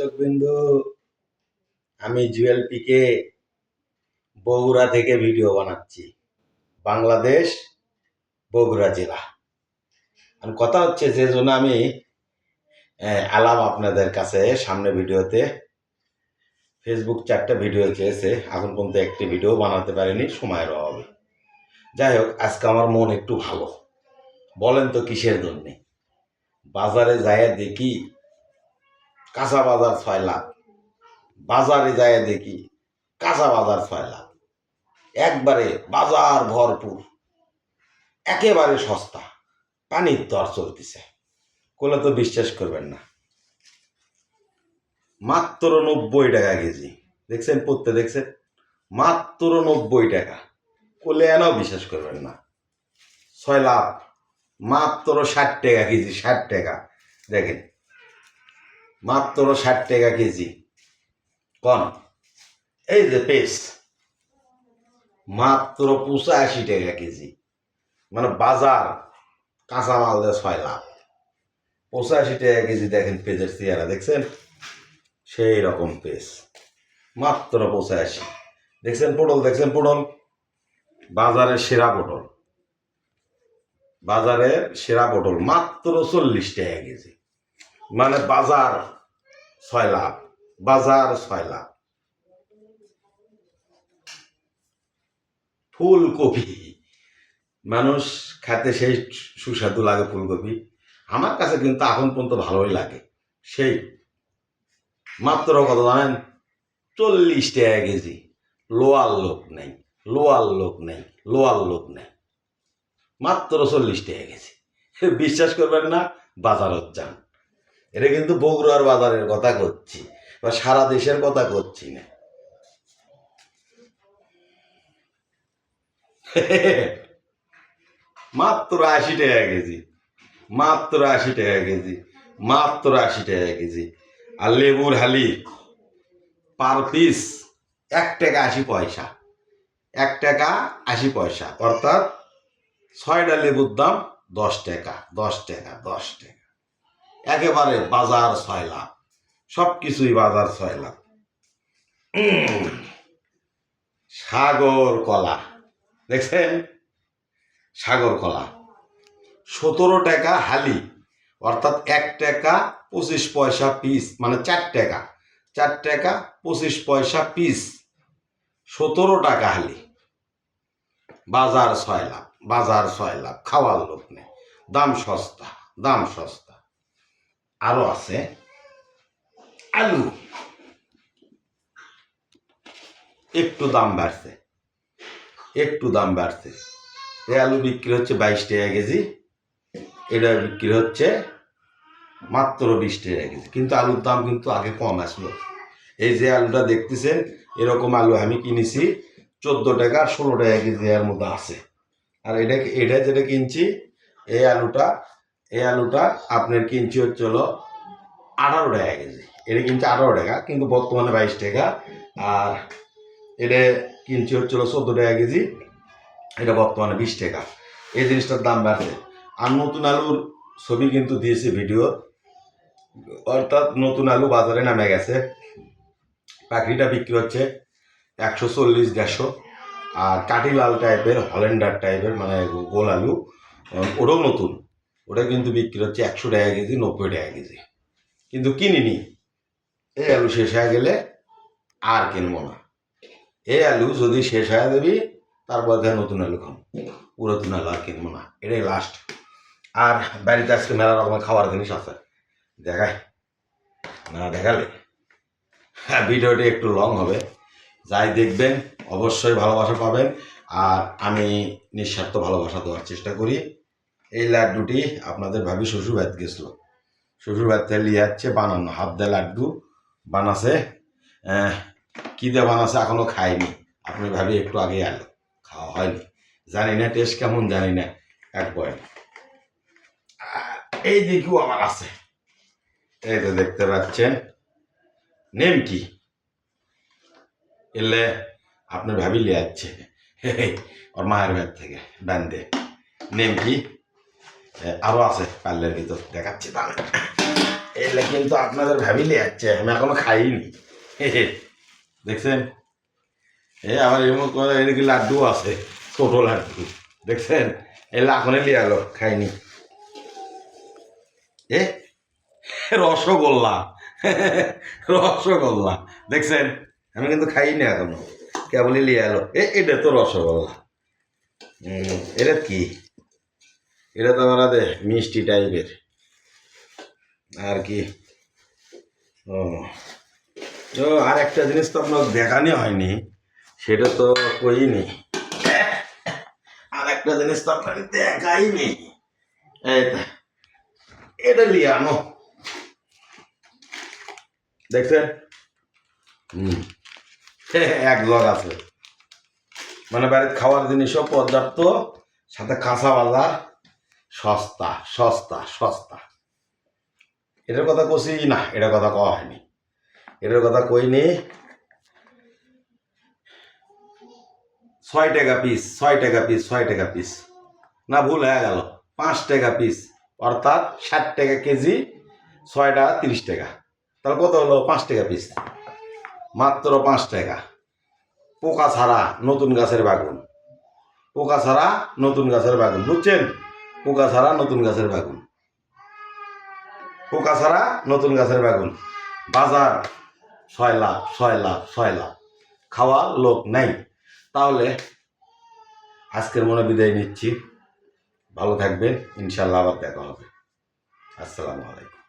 দর্শক বিন্দু আমি জুয়েল পিকে বগুড়া থেকে ভিডিও বানাচ্ছি। বাংলাদেশ, বগুড়া জেলা। আর কথা হচ্ছে যে জন্য আমি আলাম আপনাদের কাছে সামনে ভিডিওতে। ফেসবুক চারটা ভিডিও চেয়েছে এখন পর্যন্ত একটি ভিডিও বানাতে পারিনি, সময়ের অভাবে। যাই হোক, আজকে আমার মন একটু ভালো। বলেন তো কিসের জন্যে? বাজারে যায় দেখি কাঁচা বাজার ছয় লাখ। বাজারে যায় দেখি কাঁচা বাজার ছয় লাখ। একবারে বাজার ভরপুর। একেবারে সস্তা। পানির দর চলতেছে। কোলে তো বিশ্বাস করবেন না। মাত্র নব্বই টাকা কেজি। দেখছেন পড়তে দেখছেন? মাত্র নব্বই টাকা। কোলে এনাও বিশ্বাস করবেন না। ছয় লাখ। মাত্র ষাট টাকা কেজি, ষাট টাকা। দেখেন। মাত্র ষাট টাকা কেজি। কন, এই যে পেস্ট মাত্র পঁচাশি টাকা কেজি। মানে বাজার কাঁচামাল দেয় ছয় লাখ। পঁচাশি টাকা কেজি দেখেন পেজের চেয়ারা দেখছেন? সেই রকম পেস মাত্র পঁচাশি। দেখছেন পটল দেখছেন পটল? বাজারের সেরা পটল। বাজারের সেরা পটল, মাত্র চল্লিশ টাকা কেজি। মানে বাজার ছয় লাখ, বাজার ছয় লাখ। ফুলকপি, মানুষ খেতে সেই সুস্বাদু লাগে ফুলকপি। আমার কাছে কিন্তু এখন পর্যন্ত ভালোই লাগে। সেই মাত্র কত জানেন? চল্লিশ টাকা কেজি। লোয়ার লোক নেই লোয়ার লোক নেই লোয়ার লোক নেই। মাত্র চল্লিশ টাকা কেজি। বিশ্বাস করবেন না, বাজারত যান। এটা কিন্তু বগুড়ার বাজারের কথা করছি, বা সারা দেশের কথা করছি না। মাত্র আশি টাকা কেজি, মাত্র আশি টাকা কেজি, মাত্র আশি টাকা কেজি। আর লেবুর হালি পার পিস এক টাকা আশি পয়সা, এক টাকা আশি পয়সা, অর্থাৎ ছয়টা লেবুর দাম দশ টাকা দশ টাকা দশ টাকা। একেবারে বাজার ছয় লাখ সব কিছুই বাজার ছয় সাগর কলা, দেখছেন? সাগর কলা, সতেরো টাকা হালি, অর্থাৎ এক টাকা পঁচিশ পয়সা পিস মানে চার টাকা চার টাকা পঁচিশ পয়সা পিস সতেরো টাকা হালি। বাজার ছয় লাখ বাজার ছয় লাখ খাওয়ার লোক নেই, দাম সস্তা দাম সস্তা। আরও আছে। আলু। একটু দাম বাড়ছে। একটু দাম বাড়ছে। এই আলু বিক্রি হচ্ছে বাইশ টাকা কেজি। এটা বিক্রি হচ্ছে মাত্র বিশ টাকা কেজি। কিন্তু আলুর দাম কিন্তু আগে কম আসলো। এই যে আলুটা দেখতেছেন, এরকম আলু আমি কিনেছি চোদ্দ টাকা ষোলো টাকা কেজি এর মধ্যে আছে। আর এটা এটা যেটা কিনছি, এই আলুটা এই আলুটা আপনার কিনছি হচ্ছে হলো আঠারো টাকা কেজি। এটা কিনছি আঠারো টাকা, কিন্তু বর্তমানে বাইশ টাকা। আর এটা কিনছি হচ্ছে হলো চোদ্দ টাকা কেজি, এটা বর্তমানে বিশ টাকা। এই জিনিসটার দাম বাড়ছে। আর নতুন আলুর ছবি কিন্তু দিয়েছে ভিডিও। অর্থাৎ নতুন আলু বাজারে নামে গেছে। পাখিটা বিক্রি হচ্ছে একশো চল্লিশ, দেড়শো। আর কাটি লাল টাইপের হল্যান্ডার টাইপের মানে গোল আলু। ওটাও নতুন। ওটা কিন্তু বিক্রি হচ্ছে একশো টাকা কেজি, নব্বই টাকা কেজি। কিন্তু কিনিনি। এই আলু শেষ হয়ে গেলে আর কিনবো না। এই আলু যদি শেষ হয়ে যাবি, তারপর দেখে নতুন আলু খাম পুরাতন আলু আর কিনবো না। এটাই লাস্ট আর বাড়িতে আজকে মেলা রকমের খাবার জিনিস আছে। দেখায় না দেখালে। হ্যাঁ ভিডিওটি একটু লং হবে। যাই দেখবেন, অবশ্যই ভালোবাসা পাবেন। আর আমি নিঃস্বার্থ ভালোবাসা দেওয়ার চেষ্টা করি। এই লাড্ডুটি আপনাদের ভাবি শ্বশুর বাড়িতে গেছিল। শ্বশুর বাড়িতে লিয়ে যাচ্ছে বানানো হাত দেয় লাড্ডু বানাছে কি দিয়ে বানাছে এখনও খাইনি। আপনি ভাবি একটু আগে আলো খাওয়া হয়নি। জানি না টেস্ট কেমন জানি না, এক পয়েন্ট এই দিকেও আমার আছে। এই তো দেখতে পাচ্ছেন নেম কি এলে আপনি ভাবিলে যাচ্ছে ওর মায়ের ব্যাগ থেকে, ব্যান্ডে। নেম কি এ, আরও আছে পার্লের ভিতর। দেখাচ্ছি তাহলে। এলে কিন্তু আপনাদের ভাবিলে যাচ্ছে আমি এখনও খাইনি। দেখছেন? এ আমার এমন করে এদিকে লাড্ডু আছে ছোট লাড্ডু। দেখছেন? এলে এখনই লিয়ে গেল খাইনি। এ রসগোল্লা। রসগোল্লা। দেখছেন? আমি কিন্তু খাইনি এখনও। কেবলই লিয়ে এলো। এ এটা তো রসগোল্লা। এটা কি? এটা তো আমাদের মিষ্টি টাইপের। আর কি? ও। তো আর একটা জিনিস তো আপনার দেখানি হয়নি, সেটা তো কইনি। আর একটা জিনিস তো আপনাকে দেখাইনি। এই এটা লিয়ে আনো। দেখছেন? হুম। এক জগ আছে। মানে বাড়িতে খাওয়ার জিনিসও পর্যাপ্ত, সাথে কাঁচা বাজার। সস্তা সস্তা সস্তা। এটার কথা কষি না, এটার কথা কওয়া হয়নি। এটার কথা কইনি, ছয় টাকা পিস ছয় টাকা পিস ছয় টাকা পিস না, ভুল হয়ে গেল। পাঁচ টাকা পিস অর্থাৎ ষাট টাকা কেজি ছয়টা তিরিশ টাকা। তাহলে কত হলো? পাঁচ টাকা পিস মাত্র পাঁচ টাকা। পোকা ছাড়া নতুন গাছের বাগুন। পোকা ছাড়া নতুন গাছের বাগুন। বুঝছেন? পোকা ছাড়া নতুন গাছের বেগুন। পোকা ছাড়া নতুন গাছের বেগুন। বাজার ছয় লাখ ছয় লাখ ছয় লাখ। খাওয়া লোক নাই। তাহলে আজকের মনে বিদায় নিচ্ছি। ভালো থাকবেন। ইনশাল্লাহ আবার দেখা হবে। আসসালামু আলাইকুম।